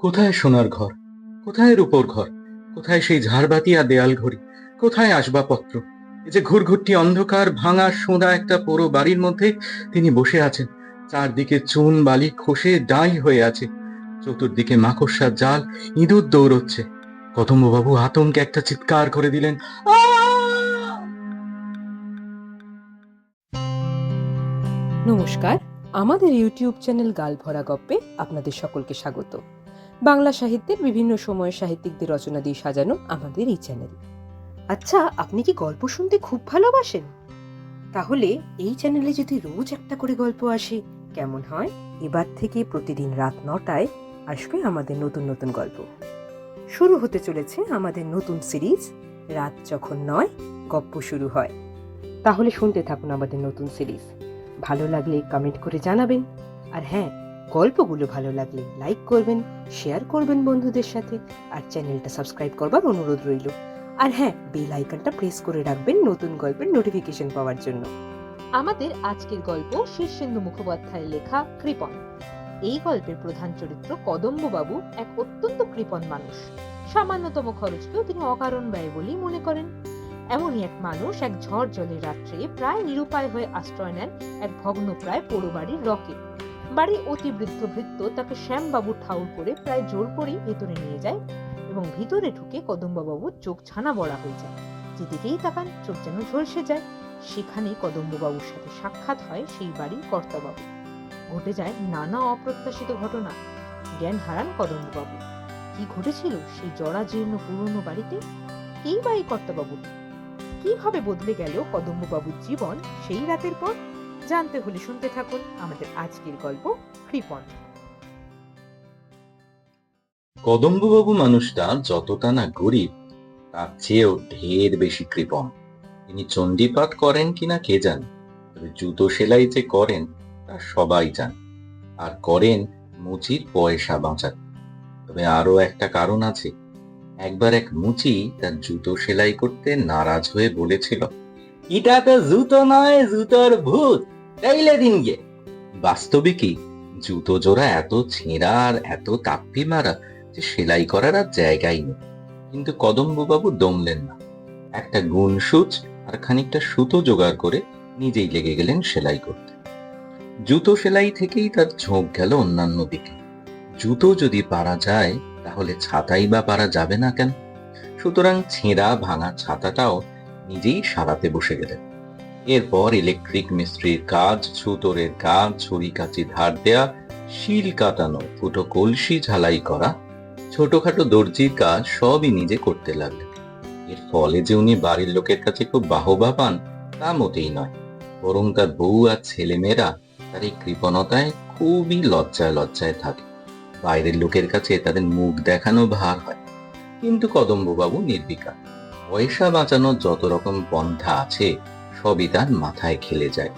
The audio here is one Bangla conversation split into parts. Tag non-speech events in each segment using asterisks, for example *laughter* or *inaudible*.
কোথায় সোনার ঘর? কোথায় রূপোর ঘর? কোথায় সেই ঝাড়বাতি আর দেয়াল ঘড়ি? কোথায় আসবাবপত্র? এই যে ঘুরঘুরটি অন্ধকার, ভাঙা, সোঁদা একটা পুরো বাড়ির মধ্যে তিনি বসে আছেন। চারদিকে চুন, বালি, খসে ডাই হয়ে আছে। চতুর্দিকে মাকড়সার জাল, ইঁদুর দৌড়চ্ছে। কদম্ববাবু আতঙ্কে একটা চিৎকার করে দিলেন নমস্কার, আমাদের ইউটিউব চ্যানেল গাল ভরা গপ্পে আপনাদের সকলকে স্বাগত। বাংলা সাহিত্যের বিভিন্ন সময়ের সাহিত্যিকদের রচনা দিয়ে সাজানো আমাদের এই চ্যানেল আচ্ছা আপনি কি গল্প শুনতে খুব ভালোবাসেন? তাহলে এই চ্যানেলে যদি রোজ একটা করে গল্প আসে, কেমন হয়? এবার থেকে প্রতিদিন রাত নটায় আসবে আমাদের নতুন নতুন গল্প। শুরু হতে চলেছে আমাদের নতুন সিরিজ রাত যখন নয়, গপ্প শুরু হয়। তাহলে শুনতে থাকুন আমাদের নতুন সিরিজ ভালো লাগলে কমেন্ট করে জানাবেন। আর হ্যাঁ গল্পগুলো ভালো লাগলে লাইক করবেন, শেয়ার করবেন বন্ধুদের সাথে, আর চ্যানেলটা সাবস্ক্রাইব করবার অনুরোধ রইল। আর হ্যাঁ বেল আইকনটা প্রেস করে রাখবেন নতুন গল্পের নোটিফিকেশন পাওয়ার জন্য। আমাদের আজকের গল্প শীর্ষেন্দু মুখোপাধ্যায়ের লেখা কৃপন। এই গল্পের প্রধান চরিত্র কদম্ববাবু এক অত্যন্ত কৃপণ মানুষ। সামান্যতম খরচকেও তিনি অকারণ ব্যয় বলেই মনে করেন। এমনই এক মানুষ এক ঝড় জলের রাত্রে প্রায় নিরুপায় হয়ে আশ্রয় নেন এক ভগ্নপ্রায় পোড়ো বাড়ির রকে। বাড়ির অতি বৃদ্ধ ভৃত্য তাকে শ্যামবাবু ঠাউর করে প্রায় জোর করেই ভেতরে নিয়ে যায় এবং ভিতরে ঢুকে কদম্ববাবুর চোখ ছানা বড়া হয়ে যায়। যেদিকেই তাকান চোখ যেন ঝলসে যায়। সেখানে কদম্ববাবুর সাথে সাক্ষাৎ হয় সেই বাড়ির কর্তাবাবু। ঘটে যায় নানা অপ্রত্যাশিত ঘটনা। জ্ঞান হারান কদম্ববাবু। কি ঘটেছিল সেই জরাজীর্ণ পুরনো বাড়িতে? এই বাড়ি কর্তাবাবু? কীভাবে বদলে গেল কদম্ববাবুর জীবন সেই রাতের পর? জানতে হলে শুনতে থাকুন আমাদের আজকের গল্প কৃপন। কদম্ববাবু মানুষটা যতটা না গরিব, তার চেয়েও ঢের বেশি কৃপণ তিনি চণ্ডীপাঠ করেন কিনা কে জানে জুতো সেলাই যে করেন, তা সবাই জানে। আর করেন মুচির পয়সা বাঁচান তবে আরও একটা কারণ আছে। একবার এক মুচি তার জুতো সেলাই করতে নারাজ হয়ে বলেছিল, এটা তো জুতো নয়, জুতোর ভূত। তাইলে দিন গে বাস্তবে কি জুতো জোড়া এত ছেঁড়া আর এত তাপ্পি মারা যে সেলাই করার আর জায়গাই নেই। কিন্তু কদম্ববাবু দমলেন না। একটা গুণ সূচ আর খানিকটা সুতো জোগাড় করে নিজেই লেগে গেলেন সেলাই করতে। জুতো সেলাই থেকেই তার ঝোঁক গেল অন্যান্য দিকে। জুতো যদি পারা যায়, তাহলে ছাতাই বা পারা যাবে না কেন? সুতরাং ছেঁড়া ভাঙা ছাতাটাও নিজেই সারাতে বসে গেলেন। এরপর ইলেকট্রিক মিস্ত্রির কাজ ছুতোরের কাজ, ছুরি কাচি ধার দেয়া, শিল কাটানো, ফুটো কলসি ঝালাই করা, ছোটখাটো দর্জির কাজ সবই নিজে করতে লাগলেন। এর ফলে যে উনি বাড়ির লোকের কাছে খুব বাহবা পান, তা মোটেই নয়। বরং তার বউ আর ছেলেমেয়েরা তার এই কৃপণতায় খুবই লজ্জায় লজ্জায় থাকে। বাইরের লোকের কাছে তাদের মুখ দেখানো ভার হয়। কিন্তু কদম্ববাবু নির্বিকার। পয়সা বাঁচানোর যত রকম পন্থা আছে সবই তার মাথায় খেলে যায়।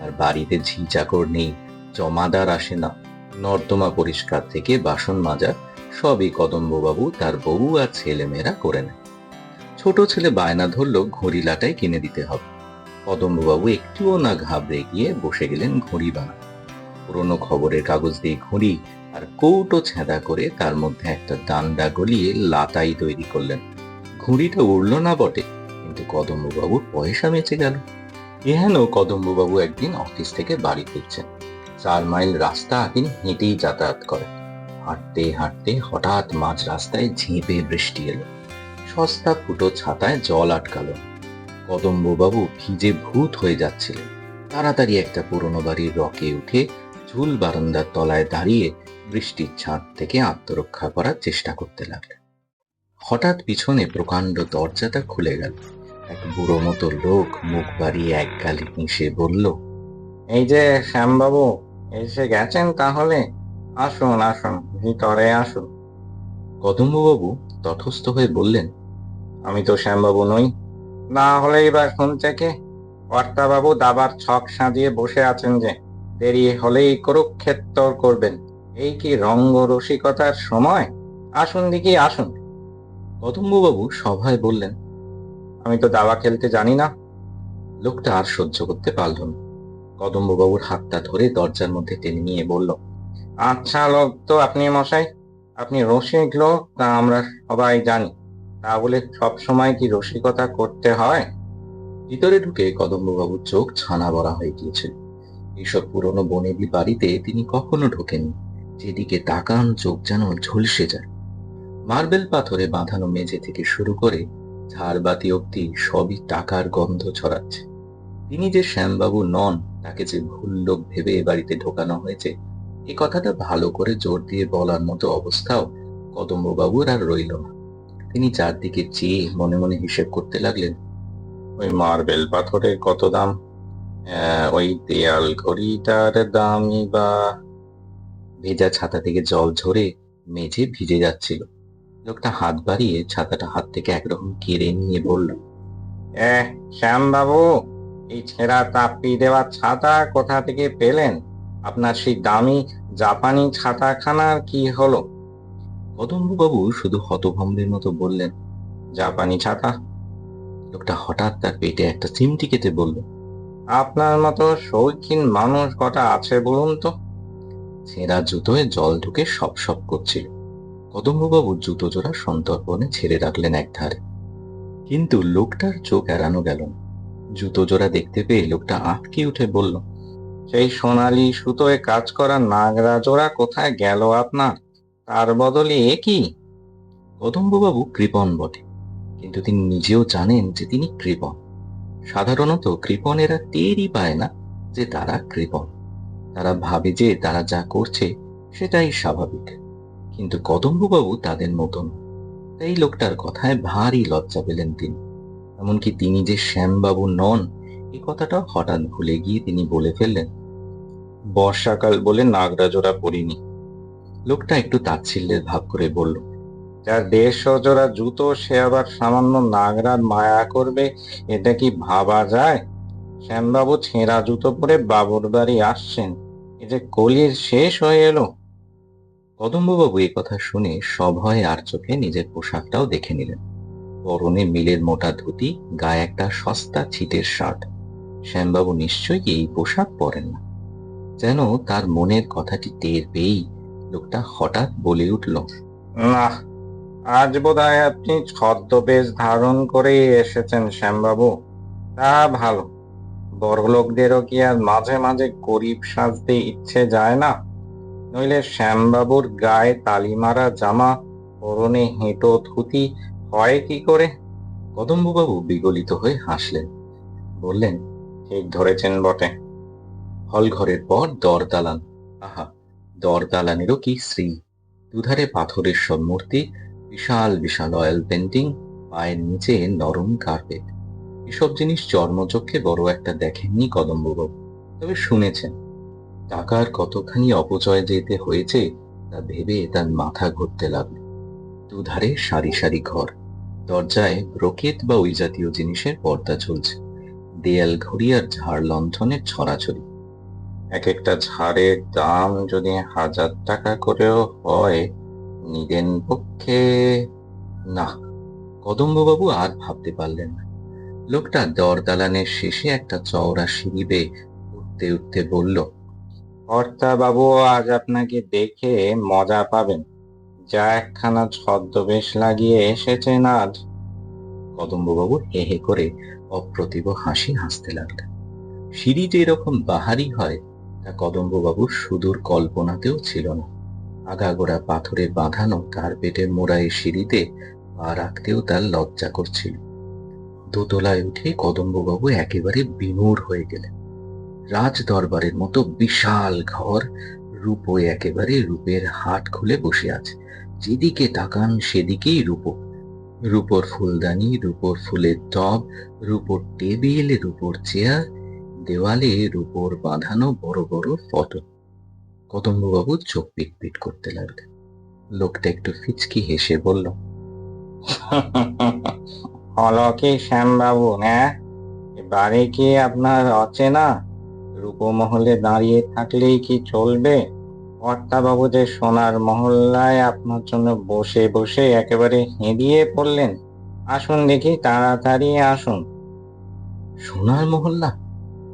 আর বাড়িতে ঝি চাকর নেই, জমাদার আসে না। নর্দমা পরিষ্কার থেকে বাসন মাজা সবই কদম্ববাবু তার বউ আর ছেলেমেয়েরা করে নেয়। ছোট ছেলে বায়না ধরলো, ঘড়ি লাটাই কিনে দিতে হবে। কদম্ববাবু একটুও না ঘাবড়ে গিয়ে বসে গেলেন ঘড়ি বানাতে। পুরনো খবরের কাগজ দিয়ে ঘড়ি আর কৌটো ছেঁদা করে তার মধ্যে একটা ডান্ডা গলিয়ে লাটাই তৈরি করলেন। ঘুড়িটা উড়ল না বটে। কিন্তু কদম্ববাবুর পয়সা বেঁচে গেল। এহেন কদম্ববাবু একদিন অফিস থেকে বাড়ি ফিরছেন। চার মাইল রাস্তা তিনি হেঁটেই যাতায়াত করেন। হাঁটতে হাঁটতে হঠাৎ মাঝ রাস্তায় ঝেঁপে বৃষ্টি এলো। সস্তা ফুটো ছাতায় জল আটকালো। কদম্ববাবু ভিজে ভূত হয়ে যাচ্ছিলেন। তাড়াতাড়ি একটা পুরনো বাড়ির রকে উঠে ঝুল বারান্দার তলায় দাঁড়িয়ে বৃষ্টির ছাদ থেকে আত্মরক্ষা করার চেষ্টা করতে লাগলেন। হঠাৎ পিছনে প্রকাণ্ড দরজাটা খুলে গেল। এক বুড়ো মতো লোক মুখ বাড়িয়ে এক গালি হেসে বলল, এই যে শ্যামবাবু, এসে গেছেন তাহলে? আসুন আসুন, ভিতরে আসুন। কদম্ববাবু তটস্থ হয়ে বললেন, আমি তো শ্যামবাবু নই। না হলেই বা শুনছে কে কর্তাবাবু দাবার ছক সাজিয়ে বসে আছেন যে, দেরি হলেই কুরুক্ষেত্র করবেন। এই কি রঙ্গ রসিকতার সময়? আসুন দেখি, আসুন। কদম্ববাবু সভায় বললেন আমি তো দাবা খেলতে জানি না। লোকটা আর সহ্য করতে পারল না। কদম্ববাবুর হাতটা ধরে দরজার মধ্যে টেনে নিয়ে বলল আচ্ছা লোক তো আপনি মশাই, আপনি রসিক লোক, তা আমরা সবাই জানি। তা বলে সব সময় কি রসিকতা করতে হয়? ভিতরে ঢুকে কদম্ববাবুর চোখ ছানা বড়া হয়ে গিয়েছিল। এইসব পুরনো বনেদি বাড়িতে তিনি কখনো ঢোকেননি। যেদিকে তাকান চোখ যেন ঝলসে যায়। মার্বেল পাথরে বাঁধানো মেঝে থেকে শুরু করে ঝাড়বাতি অব্দি সবই টাকার গন্ধ ছড়াচ্ছে। তিনি যে শ্যামবাবু নন তাকে যে ভুল লোক ভেবে এ বাড়িতে ঢোকানো হয়েছে এ কথাটা ভালো করে জোর দিয়ে বলার মতো অবস্থাও কদম্ববাবুর আর রইল না। তিনি চারদিকে চেয়ে মনে মনে হিসেব করতে লাগলেন ওই মার্বেল পাথরের কত দাম? আহ, ওই দেয়াল ঘড়িটার দামই বা ভেজা ছাতা থেকে জল ঝরে মেঝে ভিজে যাচ্ছিল। লোকটা হাত বাড়িয়ে ছাতাটা হাত থেকে একরকম কেড়ে নিয়ে বলল এ শ্যামবাবু, এই ছেঁড়া তাপি দেওয়া ছাতা কোথা থেকে পেলেন? আপনার সেই দামি জাপানি ছাতাখানার কি হলো? কদম্ববাবু শুধু হতভম্বের মতো বললেন, জাপানি ছাতা? লোকটা হঠাৎ তার পেটে একটা চিমটি কেটে বলল, আপনার মতো শৌখিন মানুষ কটা আছে বলুন তো? ছেঁড়া জুতোয় জল ঢুকে সপ সপ করছিল। কদম্ববাবু জুতো জোড়া সন্তর্পণে ছেড়ে রাখলেন এক ধারে কিন্তু লোকটার চোখ এড়ানো গেল না। জুতো জোড়া দেখতে পেয়ে লোকটা আটকে উঠে বলল, সেই সোনালি সুতোয় কাজ করা নাগরা জোড়া কোথায় গেল আপনার? তার বদলে এ কি? কদম্ববাবু কৃপণ বটে, কিন্তু তিনি নিজেও জানেন যে তিনি কৃপণ। সাধারণত কৃপণেরা টেরই পায় না যে তারা কৃপণ। তারা ভাবে যে তারা যা করছে সেটাই স্বাভাবিক। কিন্তু কদম্ববাবু তাদের মতন। তাই লোকটার কথায় ভারী লজ্জা পেলেন তিনি। এমনকি তিনি যে শ্যামবাবু নন, এ কথাটা হঠাৎ ভুলে গিয়ে তিনি বলে ফেললেন, বর্ষাকাল বলে নাগরাজোড়া পরিনি লোকটা একটু তাচ্ছিল্যের ভাব করে বলল যার দেড়শো জোড়া জুতো, সে আবার সামান্য নাগরার মায়া করবে, এটা কি ভাবা যায়? শ্যামবাবু ছেঁড়া জুতো পরে বাবুর বাড়ি আসছেন, এ যে কলির শেষ হয়ে এলো। কদম্ববাবু এই কথা শুনে সভয়ে আর চোখে নিজের পোশাকটাও দেখে নিলেন। পরনে মিলের মোটা ধুতি, গায়ে একটা সস্তা ছিটের শার্ট। শ্যামবাবু নিশ্চয়ই এই পোশাক পরেন না। যেন তার মনের কথাটি টের পেয়েই লোকটা হঠাৎ বলে উঠল না আজ বোধহয় আপনি ছদ্মবেশ ধারণ করেই এসেছেন শ্যামবাবু। তা ভালো। বড়লোকদেরও কি আর মাঝে মাঝে গরিব সাজতে ইচ্ছে যায় না? নইলে শ্যামবাবুর গায়ে তালিমারা জামা, পরনে হেঁটো থুতি হয় কি করে? কদম্বুবাবু বিগলিত হয়ে হাসলেন। বললেন, ঠিক ধরেছেন বটে। হল ঘরের পর দর দালান আহা দর দালানেরও কি শ্রী দুধারে পাথরের সব মূর্তি, বিশাল বিশাল অয়েল পেন্টিং পায়ের নিচে নরম কার্পেট এসব জিনিস চর্মচক্ষে বড় একটা দেখেননি কদম্ববাবু। তবে শুনেছেন টাকার কতখানি অপচয় যেতে হয়েছে, তা ভেবে তার মাথা ঘুরতে লাগল। দুধারে সারি সারি ঘর, দরজায় ব্রোকেট বা ওই জাতীয় জিনিসের পর্দা ঝুলছে দেয়াল ঘড়ি আর ঝাড় লণ্ঠনের ছড়াছড়ি। এক একটা ঝাড়ের দাম যদি হাজার টাকা করেও হয়, নিদেন পক্ষে না। কদম্ববাবু আর ভাবতে পারলেন না। লোকটা দর দালানের শেষে একটা চওড়া সিঁড়ি বেয়ে উঠতে উঠতে বলল বাবু, আজ আপনাকে দেখে মজা পাবেন। যা একখানা ছদ্মবেশ লাগিয়ে এসেছেন আজ। কদম্ববাবু হে করে অপ্রতিভ হাসি হাসতে লাগলেন। সিঁড়ি যে এরকম বাহারি হয়, তা কদম্ববাবুর সুদূর কল্পনাতেও ছিল না। আগাগোড়া পাথরে বাঁধানো কার্পেটের মোড়া এই সিঁড়িতে পা রাখতেও তার লজ্জা করছিল। দোতলায় উঠে কদম্ববাবু একেবারে বিমূঢ় হয়ে গেলেন। রাজ দরবারের মতো বিশাল ঘর রূপোয় একেবারে রূপের হাট খুলে বসে আছে। যেদিকে তাকান সেদিকেই রূপো। রূপোর ফুলদানি, রূপোর ফুলের টব, রূপোর টেবিল, রূপোর চেয়ার, দেওয়ালে রূপোর বাঁধানো বড় বড় ফটো। কদম্ববাবু চোখ পিট পিট করতে লাগলেন। লোকটা একটু ফিচকি হেসে বলল হলো কি শ্যামবাবু হ্যাঁ বাড়ি কি আপনার অচেনা? রূপমহলে দাঁড়িয়ে থাকলেই কি চলবে? বাবু যে সোনার মহল্লায় আপনার জন্য বসে বসে একেবারে হেঁদিয়ে পড়লেন। আসুন দেখি তাড়াতাড়ি আসুন। সোনার মহল্লা?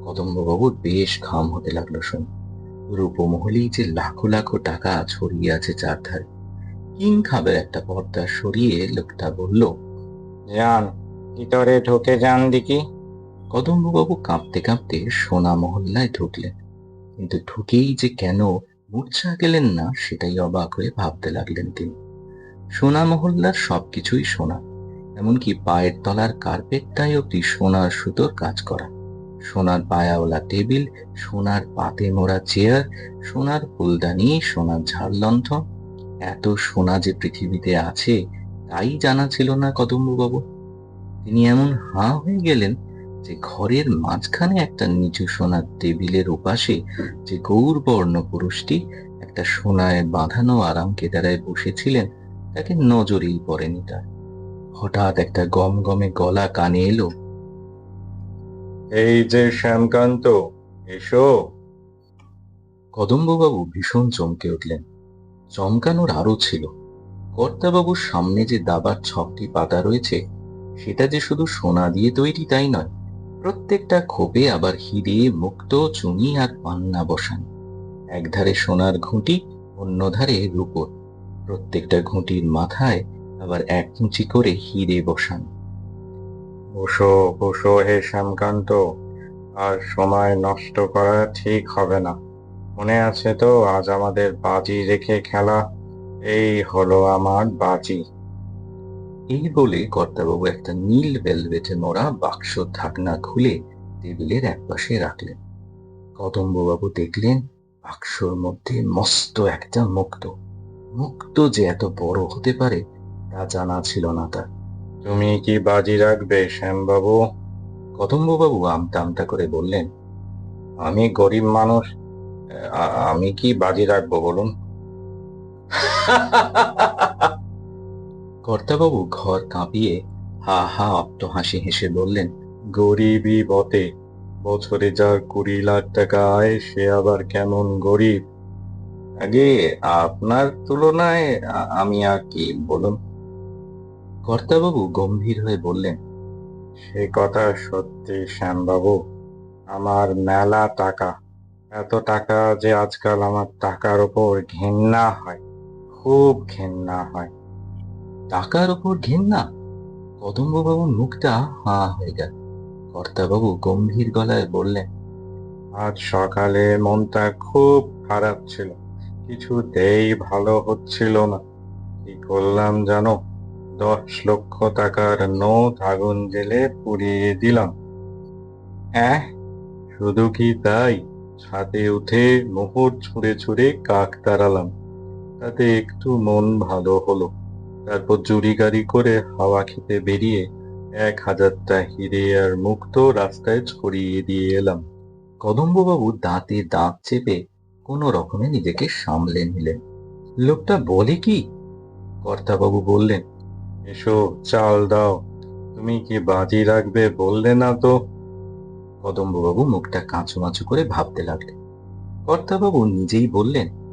কদম্ববাবুর বেশ ঘাম হতে লাগল শুনে। রূপমহলেই যে লাখো লাখো টাকা ছড়িয়ে আছে চারধারে কিং খাবের একটা পর্দা সরিয়ে লোকটা বলল যান ভিতরে ঢোকে যান দেখি। কদম্ববাবু কাঁপতে কাঁপতে সোনা মহল্লায় ঢুকলেন। কিন্তু ঢুকেই যে কেন মূর্ছা গেলেন না, সেটাই অবাক হয়ে ভাবতে লাগলেন তিনি। সোনা মহল্লার সবকিছুই সোনা, এমনকি পায়ের তলার কার্পেটটাই অব্দি সোনার সুতোর কাজ করা। সোনার পায়াওয়ালা টেবিল, সোনার পাতে মোড়া চেয়ার, সোনার ফুলদানি, সোনার ঝাড়লণ্ঠন এত সোনা যে পৃথিবীতে আছে, তাই জানা ছিল না কদম্ববাবু। তিনি এমন হাঁ হয়ে গেলেন যে ঘরের মাঝখানে একটা নিচু সোনার টেবিলের ওপাশে যে গৌরবর্ণ পুরুষটি একটা সোনায় বাঁধানো আরাম কেদারায় বসেছিলেন তাকে নজরেই পড়েনি তার। হঠাৎ একটা গম গমে গলা কানে এলো এই যে শ্যামকান্ত এসো। কদম্ববাবু ভীষণ চমকে উঠলেন। চমকানোর আরও ছিল। কর্তাবাবুর সামনে যে দাবার ছকটি পাতা রয়েছে সেটা যে শুধু সোনা দিয়ে তৈরি তাই নয় প্রত্যেকটা খোপে আবার হিরে মুক্ত চুনি আর পান্না বসান। একধারে সোনার ঘুঁটি অন্য ধারে রূপোর প্রত্যেকটা ঘুঁটির মাথায় আবার এক মুচি করে হিরে বসান। বসো বসো হে শ্যামকান্ত, আর সময় নষ্ট করা ঠিক হবে না। মনে আছে তো, আজ আমাদের বাজি রেখে খেলা। এই হলো আমার বাজি। এই বলে কর্তাবাবু একটা নীল ভেলভেটে মোড়া বাক্স ঢাকনা খুলে টেবিলের একপাশে রাখলেন। কদম্ববাবু দেখলেন বাক্সর মধ্যে মস্ত একটা মুক্ত। মুক্ত যে এত বড় হতে পারে তা জানা ছিল না তার। তুমি কি বাজি রাখবে শ্যামবাবু? কদম্ববাবু আমতা আমতা করে বললেন আমি গরিব মানুষ আমি কি বাজি রাখব বলুন? *laughs* কর্তাবাবু ঘর কাঁপিয়ে হা হা অট্ট হাসি হেসে বললেন গরিবই বটে, বছরে যার কুড়ি লাখ টাকা আয়, সে আবার কেমন গরিব? আগে আপনার তুলনায় আমি আর কি বলুন? কর্তাবাবু গম্ভীর হয়ে বললেন, সে কথা সত্যি শ্যামবাবু, আমার মেলা টাকা, এত টাকা যে আজকাল আমার টাকার ওপর ঘেন্না হয়, খুব ঘেন্না হয়। টাকার ওপর ঘেন্না কদম্ববাবুর মুখটা হা হয়ে গেল। কর্তাবাবু গম্ভীর গলায় বললেন আজ সকালে মনটা খুব খারাপ ছিল। কিছু কিছুতেই ভালো হচ্ছিল না। কি করলাম জানো? দশ লক্ষ টাকার নোট আগুন জেলে পুড়িয়ে দিলাম। হ্যাঁ শুধু কি তাই? ছাদে উঠে মোহর ছুঁড়ে ছুঁড়ে কাক তাড়ালাম। তাতে একটু মন ভালো হলো। তারপর চুরি গাড়ি করে হাওয়া খেতে বেরিয়ে এক হাজারটা হিরে আর মুক্ত রাস্তায় ছড়িয়ে দিয়ে এলাম। কদম্ববাবু দাঁতে দাঁত চেপে কোনো রকমে নিজেকে সামলে নিলেন। লোকটা বলে কি? কর্তাবাবু বললেন, এসো, চাল দাও। তুমি কি বাজি রাখবে বললে না তো? কদম্ববাবু মুখটা কাঁচু মাচু করে ভাবতে লাগলেন। কর্তাবাবু নিজেই বললেন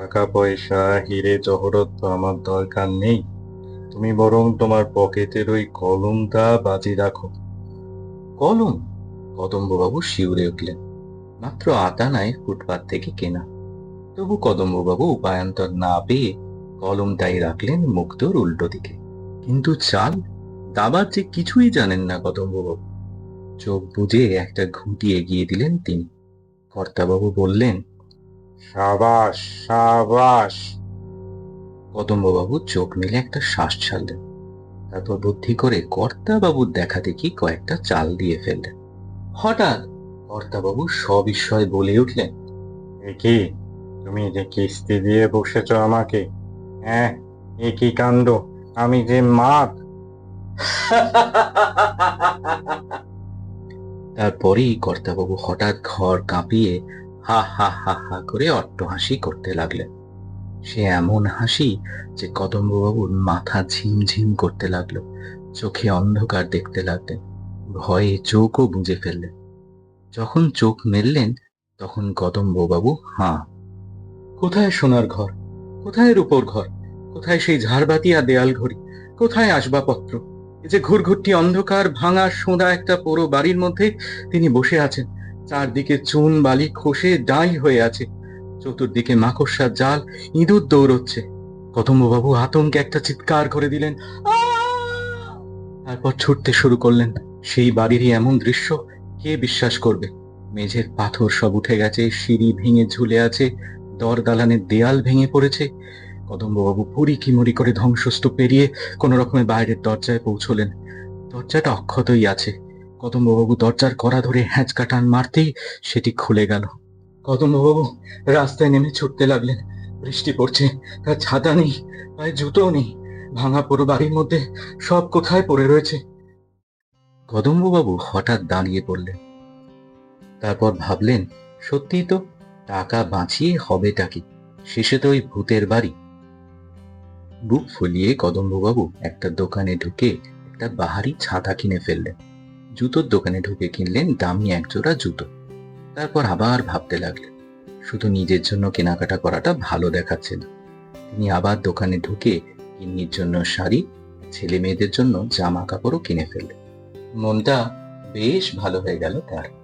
টাকা পয়সা, হিরে জহরত তো আমার দরকার নেই। তুমি বরং তোমার পকেটের ওই কলমটা বাজি রাখো। কলম? কদম্ববাবু শিউরে উঠলেন। মাত্র আটা নাই ফুটপাত থেকে কেনা। তবু কদম্ববাবু উপায়ান্তর না পেয়ে কলমটাই রাখলেন মুক্তোর উল্টো দিকে। কিন্তু চাল? দাবার যে কিছুই জানেন না কদম্ববাবু। চোখ বুজে একটা ঘুঁটি এগিয়ে দিলেন তিনি। কর্তাবাবু বললেন সাবাস সাবাস। কদম্ববাবু চোখ মেলে একটা শ্বাস ছাড়লেন। তারপর বুদ্ধি করে কর্তাবাবুর দেখা দেখি কয়েকটা চাল দিয়ে ফেললেন। হঠাৎ কর্তাবাবু সবিস্ময় বলে উঠলেন কি? তুমি যে কিস্তি দিয়ে বসেছ আমাকে হ্যাঁ? এ কি কাণ্ড? আমি যে মাত তারপরেই কর্তাবাবু হঠাৎ ঘর কাঁপিয়ে হা হা হা হা করে অট্টহাসি করতে লাগলেন সে এমন হাসি যে কদম্ববাবুর মাথা ঝিমঝিম করতে লাগল। চোখে অন্ধকার দেখতে লাগলেন। ভয়ে চোখও বুঝে ফেললেন। যখন চোখ মেললেন, তখন কদম্ববাবু, হাঁ, কোথায় সোনার ঘর? কোথায় রূপোর ঘর? কোথায় সেই ঝাড়বাতি আর দেয়াল ঘড়ি? কোথায় আসবাবপত্র? এই যে ঘুরঘুরটি অন্ধকার ভাঙা সোঁদা একটা পুরো বাড়ির মধ্যে তিনি বসে আছেন। চারদিকে চুন, বালি, খসে ডাই হয়ে আছে। চতুর্দিকে মাকড়সার জাল, ইঁদুর দৌড়চ্ছে। কদম্ববাবু আতঙ্কে একটা চিৎকার করে দিলেন তারপর ছুটতে শুরু করলেন। সেই বাড়িরই এমন দৃশ্য, কে বিশ্বাস করবে? মেঝের পাথর সব উঠে গেছে, সিঁড়ি ভেঙে ঝুলে আছে দর দালানের দেয়াল ভেঙে পড়েছে। কদম্ববাবু পুরি কিমরি করে ধ্বংসস্তূপ পেরিয়ে কোনো রকমে বাইরের দরজায় পৌঁছলেন। দরজাটা অক্ষতই আছে। কদম্ববাবু দরজার কড়া ধরে হ্যাঁচকা টান মারতেই সেটি খুলে গেল। কদম্ববাবু রাস্তায় নেমে ছুটতে লাগলেন। বৃষ্টি পড়ছে, তার ছাতা নেই, পায়ে জুতোও নেই। ভাঙা পুরো বাড়ির মধ্যে সব কোথায় পড়ে রয়েছে? কদম্ববাবু হঠাৎ দাঁড়িয়ে পড়লেন। তারপর ভাবলেন, সত্যিই তো টাকা বাঁচিয়ে হবেটা কি? শেষে তো ওই ভূতের বাড়ি। বুক ফুলিয়ে কদম্ববাবু একটা দোকানে ঢুকে একটা বাহারি ছাতা কিনে ফেললেন। জুতোর দোকানে ঢুকে কিনলেন দামি একজোড়া জুতো। তারপর আবার ভাবতে লাগলেন, শুধু নিজের জন্য কেনাকাটা করাটা ভালো দেখাচ্ছে না তিনি আবার দোকানে ঢুকে কিন্নির জন্য শাড়ি ছেলে মেয়েদের জন্য জামা কাপড়ও কিনে ফেললেন। মনটা বেশ ভালো হয়ে গেল তার।